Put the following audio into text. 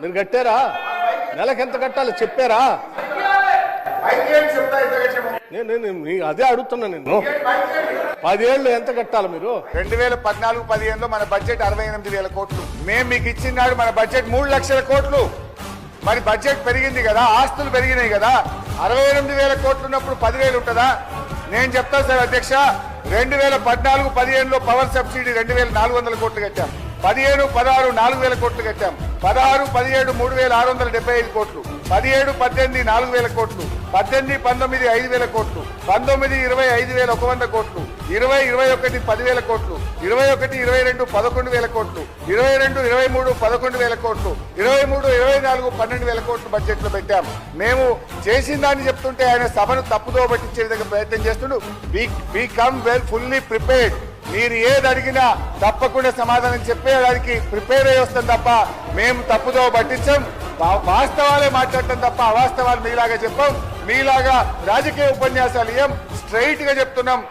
మీరు కట్టారా? నెలకు ఎంత కట్టాలో చెప్పారా? నేను నేను అదే అడుగుతున్నా నేను. పదేళ్ళు ఎంత కట్టాలి మీరు? రెండు వేల పద్నాలుగు పదిహేనులో మన బడ్జెట్ అరవై ఎనిమిది వేల కోట్లు. మేము మీకు ఇచ్చినాడు మన బడ్జెట్ మూడు లక్షల కోట్లు. మరి బడ్జెట్ పెరిగింది కదా ఆస్తులు పెరిగినాయి కదా అరవై ఎనిమిది వేల కోట్లు ఉన్నప్పుడు పదివేలు ఉంటుందా? నేను చెప్తాను సార్ అధ్యక్ష రెండు వేల పద్నాలుగు పదిహేనులో పవర్ సబ్సిడీ రెండు వేల నాలుగు వందల కోట్లు కట్టాం. పదిహేను పదహారు నాలుగు వేల కోట్లు కట్టాం. పదహారు పదిహేడు మూడు వేల ఆరు వందల డెబ్బై ఐదు కోట్లు. పదిహేడు పద్దెనిమిది నాలుగు వేల కోట్లు. పద్దెనిమిది పంతొమ్మిది ఐదు వేల కోట్లు. పంతొమ్మిది ఇరవై ఐదు వేల ఒక వంద కోట్లు. ఇరవై ఇరవై ఒకటి పదివేల కోట్లు. ఇరవై ఒకటి ఇరవై రెండు పదకొండు వేల కోట్లు. ఇరవై రెండు ఇరవై మూడు పదకొండు వేల కోట్లు. ఇరవై మూడు ఇరవై నాలుగు పన్నెండు వేల కోట్లు బడ్జెట్లో మేము చేసిన దాన్ని చెప్తుంటే ఆయన సభను తప్పుదో పట్టించే విధంగా ప్రయత్నం చేస్తుండు. We come well fully prepared. మీరు ఏది అడిగినా తప్పకుండా సమాధానం చెప్పేదానికి ప్రిపేర్ అయ్యి వస్తాం తప్ప మేము తప్పుదో పట్టించాం. వాస్తవాలే మాట్లాడటం తప్ప అవాస్తవాలు మీలాగా చెప్పాం. మీలాగా రాజకీయ ఉపన్యాసాలు ఏం స్ట్రైట్గా చెప్తున్నాం.